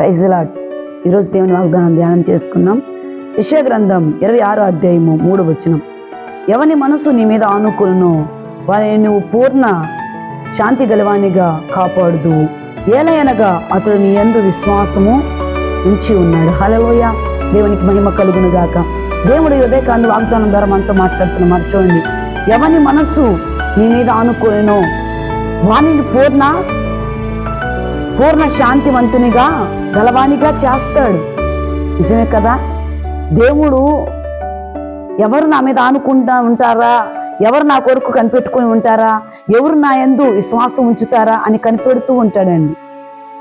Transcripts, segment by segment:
Praise lord ఈరోజు దేవుని వాగ్దానం ధ్యానం చేసుకున్నాం. విషయ గ్రంథం ఇరవై ఆరో అధ్యాయము మూడు వచనం. ఎవని మనసు నీ మీద ఆనుకులను వారిని నువ్వు పూర్ణ శాంతి గలవానిగా కాపాడుదు ఏలయనగా అతడు నీ ఎందు విశ్వాసము ఉంచి ఉన్నాడు. హలలోయ దేవునికి మహిమ కలుగును గాక దేవుడు హృదయకాంధ వాగ్దానం ద్వారా మనతో మాట్లాడుతున్న మర్చోండి ఎవని మనస్సు నీ మీద ఆనుకోలేనో వానిని పూర్ణ పూర్ణ శాంతివంతునిగా గలవానిగా చేస్తాడు. నిజమే కదా? దేవుడు ఎవరు నా మీద ఆనుకుంటా ఉంటారా? ఎవరు నా కొరకు కనిపెట్టుకుని ఉంటారా? ఎవరు నా యందు విశ్వాసం ఉంచుతారా అని కనిపెడుతూ ఉంటాడండి.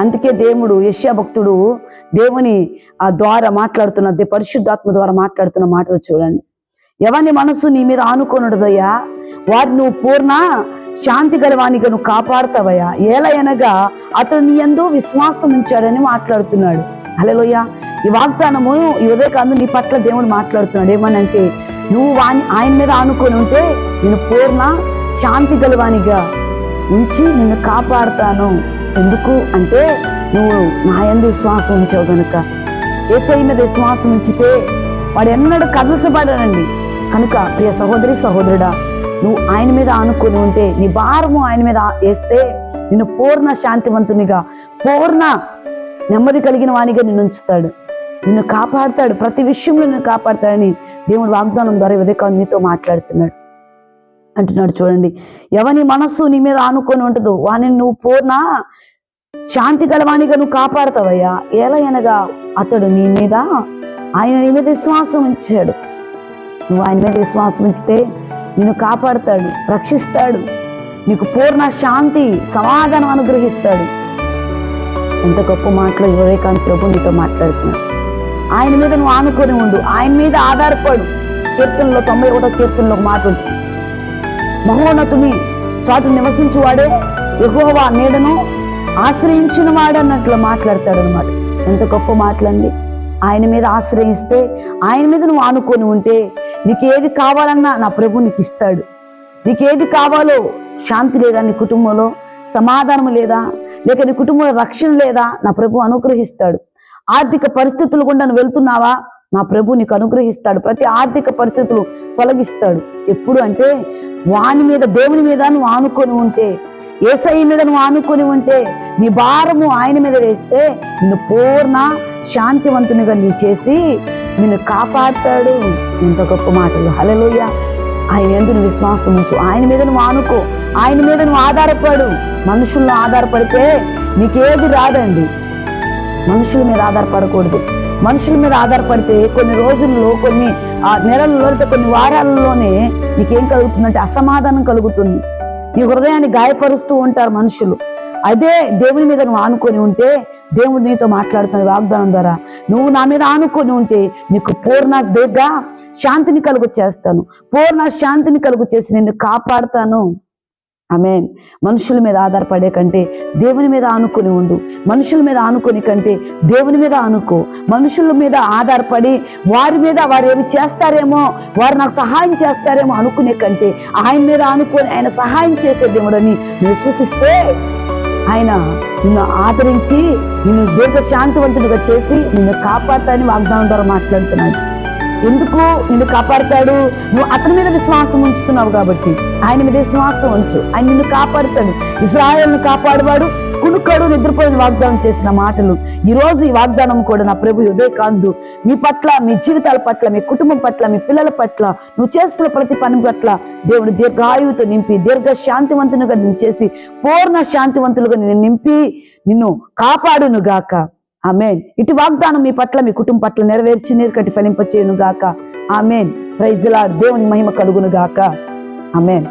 అందుకే దేవుడు యశ్యా భక్తుడు దేవుని ఆ ద్వారా మాట్లాడుతున్న దే- పరిశుద్ధాత్మ ద్వారా మాట్లాడుతున్న మాటలు చూడండి. ఎవరిని మనసు నీ మీద ఆనుకోనుడదయ్యా? వారిని నువ్వు పూర్ణ శాంతి గలవానిగా నువ్వు కాపాడుతావయ్యా. ఏలయనగా అతడు నీ ఎందు విశ్వాసం ఉంచాడని మాట్లాడుతున్నాడు. హలోయ ఈ వాగ్దానము ఈ ఉదయకాందు నీ పట్ల దేవుడు మాట్లాడుతున్నాడు. ఏమనంటే నువ్వు వాని ఆయన మీద ఆనుకొని ఉంటే నేను పూర్ణ శాంతి గలవానిగా ఉంచి నిన్ను కాపాడుతాను. ఎందుకు అంటే నువ్వు నా ఎందు విశ్వాసం ఉంచావు కనుక ఏసై మీద విశ్వాసం ఉంచితే వాడు ఎన్నడూ కదల్చబడనండి కనుక ప్రియ సహోదరి సహోదరుడా నువ్వు ఆయన మీద ఆనుకొని ఉంటే నీ భారము ఆయన మీద వేస్తే నిన్ను పూర్ణ శాంతివంతునిగా పూర్ణ నెమ్మది కలిగిన వానిగా నిన్ను ఉంచుతాడు. నిన్ను కాపాడుతాడు. ప్రతి విషయంలో నిన్ను కాపాడుతాడని దేవుడు వాగ్దానం ద్వారా ఉదయకాలం నీతో మాట్లాడుతున్నాడు. అంటున్నాడు చూడండి ఎవని మనస్సు నీ మీద ఆనుకొని ఉంటుందో వాని నువ్వు పూర్ణ శాంతి గలవానిగా నువ్వు కాపాడుతావయ్యా. అనగా అతడు నీ మీద ఆయన నీ మీద విశ్వాసం ఉంచాడు. నువ్వు ఆయన మీద విశ్వాసం ఉంచితే నిన్ను కాపాడుతాడు రక్షిస్తాడు. నీకు పూర్ణ శాంతి సమాధానం అనుగ్రహిస్తాడు. ఎంత గొప్ప మాటలు వివేకాంత్ ప్రభు నీతో మాట్లాడుతున్నాడు. ఆయన మీద నువ్వు ఆనుకొని ఉండు. ఆయన మీద ఆధారపడు. కీర్తనలో తొంభై ఒకటో కీర్తనలో మాట ఉంటుంది మహోన్నతుని చాటు నివసించువాడే ఎగువవా నీడను ఆశ్రయించిన వాడన్నట్లు మాట్లాడతాడు అనమాట ఎంత గొప్ప మాటలండి. ఆయన మీద ఆశ్రయిస్తే ఆయన మీద నువ్వు ఆనుకొని ఉంటే నీకు ఏది కావాలన్నా నా ప్రభు నీకు ఇస్తాడు నీకు ఏది కావాలో శాంతి లేదా నీ కుటుంబంలో సమాధానం లేదా లేక నీ కుటుంబంలో రక్షణ లేదా నా ప్రభు అనుగ్రహిస్తాడు. ఆర్థిక పరిస్థితులు గుండా నువ్వు వెళ్తున్నావా? నా ప్రభు నీకు అనుగ్రహిస్తాడు. ప్రతి ఆర్థిక పరిస్థితులు తొలగిస్తాడు. ఎప్పుడు అంటే వాని మీద దేవుని మీద నువ్వు ఆనుకొని ఉంటే ఏసఐ మీద నువ్వు ఆనుకొని ఉంటే నీ భారము ఆయన మీద వేస్తే నిన్ను పూర్ణ శాంతివంతునిగా నీ చేసి నిన్ను కాపాడతాడు. ఎంత గొప్ప మాటలు. హలలోయ ఆయన ఎందుకు నువ్వు విశ్వాసం ఉంచు. ఆయన మీద నువ్వు ఆనుకో. ఆయన మీద నువ్వు ఆధారపడు. మనుషుల్లో ఆధారపడితే నీకేది రాదండి. మనుషుల మీద ఆధారపడకూడదు. మనుషుల మీద ఆధారపడితే కొన్ని రోజుల్లో కొన్ని ఆ నెలల్లో లేదా కొన్ని వారాలలోనే నీకేం కలుగుతుందంటే అసమాధానం కలుగుతుంది. నీ హృదయాన్ని గాయపరుస్తూ ఉంటారు మనుషులు. అదే దేవుని మీద నువ్వు ఆనుకొని ఉంటే దేవుడు నీతో మాట్లాడుతున్న వాగ్దానం ద్వారా నువ్వు నా మీద ఆనుకొని ఉంటే నీకు పూర్ణ దీర్ఘ శాంతిని కలుగు చేస్తాను. పూర్ణ శాంతిని కలుగు చేసి నిన్ను కాపాడుతాను. ఆమెన్. మనుషుల మీద ఆధారపడే కంటే దేవుని మీద ఆనుకొని ఉండు. మనుషుల మీద ఆనుకొని కంటే దేవుని మీద ఆనుకో. మనుషుల మీద ఆధారపడి వారి మీద వారు ఏమి చేస్తారేమో వారు నాకు సహాయం చేస్తారేమో అనుకునే కంటే ఆయన మీద ఆనుకొని ఆయన సహాయం చేసే దేవుడని విశ్వసిస్తే ఆయన నిన్ను ఆదరించి నిన్ను దీర్ఘశాంతివంతుడిగా చేసి నిన్ను కాపాడతాని వాగ్దానం ద్వారా మాట్లాడుతున్నాడు. ఎందుకు నిన్ను కాపాడతాడు? నువ్వు అతని మీద విశ్వాసం ఉంచుతున్నావు కాబట్టి. ఆయన మీద విశ్వాసం ఉంచు. ఆయన నిన్ను కాపాడుతాడు. ఇస్రాయల్ను కాపాడువాడు. కునుకడు నిద్రపోయిన వాగ్దానం చేసిన మాటలు. ఈ రోజు ఈ వాగ్దానం కూడా నా ప్రభు ఉదయ కాందు మీ పట్ల మీ జీవితాల పట్ల మీ కుటుంబం పట్ల మీ పిల్లల పట్ల నువ్వు చేస్తున్న ప్రతి పని పట్ల దేవుడు దీర్ఘాయువుతో నింపి దీర్ఘ శాంతివంతునిగా నేను చేసి పూర్ణ శాంతివంతులుగా నేను నింపి నిన్ను కాపాడును గాక. ఆమెన్. ఇటు వాగ్దానం మీ పట్ల మీ కుటుంబం పట్ల నెరవేర్చి నీరు కట్టి ఫలింపచేయును గాక. ఆమెన్. ప్రైజ్లా దేవుని మహిమ కలుగును గాక. ఆమెన్.